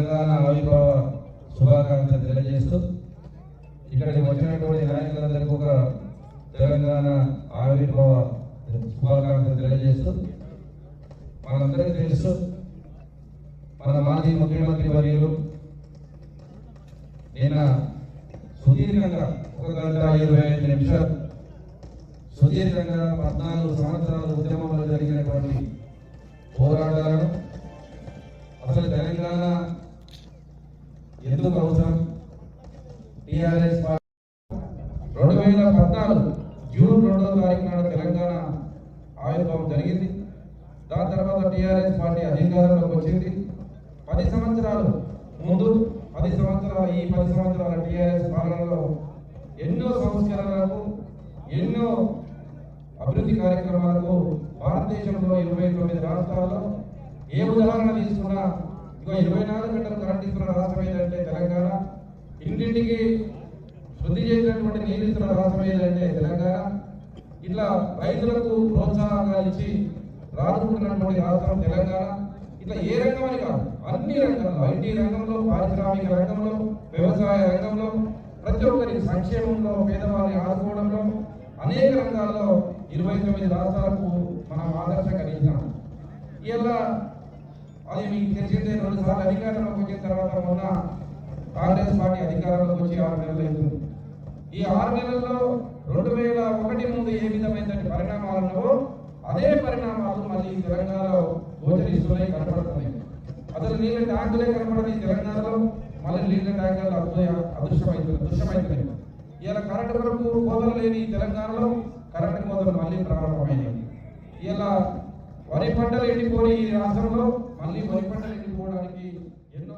తెలంగాణ ఆవిర్భావ శుభాకాంక్షలు తెలియజేస్తూ ఇక్కడికి వచ్చినటువంటి నాయకులందరికీ ఒక తెలంగాణ ఆవిర్భావ శుభాకాంక్షలు తెలియజేస్తూ మనందరికీ తెలుసు మన మాజీ ముఖ్యమంత్రి వర్యులు నిన్న సుదీర్ఘంగా ఒక గంట ఇరవై ఐదు నిమిషాలు. సుదీర్ఘంగా పద్నాలుగు సంవత్సరాల ఉద్యమంలో జరిగినటువంటి పోరాటాలను అసలు తెలంగాణ ఎందుకు అవసరం? టిఆర్ఎస్ రెండు వేల పద్నాలుగు జూన్ రెండవ తారీఖు నాడు తెలంగాణ ఆవిర్భావం జరిగింది. దాని తర్వాత టిఆర్ఎస్ పార్టీ అధికారంలోకి వచ్చింది. పది సంవత్సరాలు ముందు పది సంవత్సరాల ఈ పది సంవత్సరాల టిఆర్ఎస్ పాలనలో ఎన్నో సంస్కరణలకు ఎన్నో అభివృద్ధి కార్యక్రమాలకు భారతదేశంలో ఇరవై తొమ్మిది రాష్ట్రాల్లో ఏ ఉదాహరణ తీసుకున్నా ఇరవై నాలుగు గంటలు కరెంట్ ఇస్తున్న రాష్ట్రం ఏదంటే తెలంగాణ. ఇంటింటికి శుద్ధి చేసినటువంటి నీరు ఇస్తున్న రాష్ట్రం ఏదంటే తెలంగాణ. ఇట్లా రైతులకు ప్రోత్సాహంగా ఇచ్చి రాజుకుంటున్నటువంటి రాష్ట్రం తెలంగాణ. ఇట్లా ఏ రంగమని కాదు అన్ని రంగంలో ఐటీ రంగంలో పారిశ్రామిక రంగంలో వ్యవసాయ రంగంలో ప్రతి ఒక్కరి సంక్షేమంలో పేదవారిని ఆదుకోవడంలో అనేక రంగాల్లో ఇరవై తొమ్మిది రాష్ట్రాలకు మనం ఆదర్శంగా నిలిచాం. ఇలా అది మీకు తెలిసిందే రెండు సార్లు అధికారంలోకి వచ్చిన తర్వాత మొన్న కాంగ్రెస్ పార్టీ అధికారంలోకి వచ్చి ఆరు నెలలు అవుతుంది ఈ ఆరు నెలల్లో రెండు వేల ఒకటి ముందు ఏ విధమైన పరిణామాలు ఉన్నావో అదే పరిణామాలు మళ్ళీ తెలంగాణలో గోచరిస్తున్నాయి కనపడుతున్నాయి. అసలు నీళ్ళ ట్యాంకులే కనపడదు తెలంగాణలో మళ్ళీ నీళ్ళ ట్యాంకులు అద్భుత అదృశ్యమవుతుంది దృశ్యమవుతున్నాయి ఇలా కరెంటు వరకు కోతలు లేని తెలంగాణలో కరెంటు కోతలు మళ్ళీ ప్రారంభమైనాయి. ఇలా వరి పంటలు ఎండిపోయి ఈ రాష్ట్రంలో మళ్ళీ వరి పంటలు ఎండిపోవడానికి ఎన్నో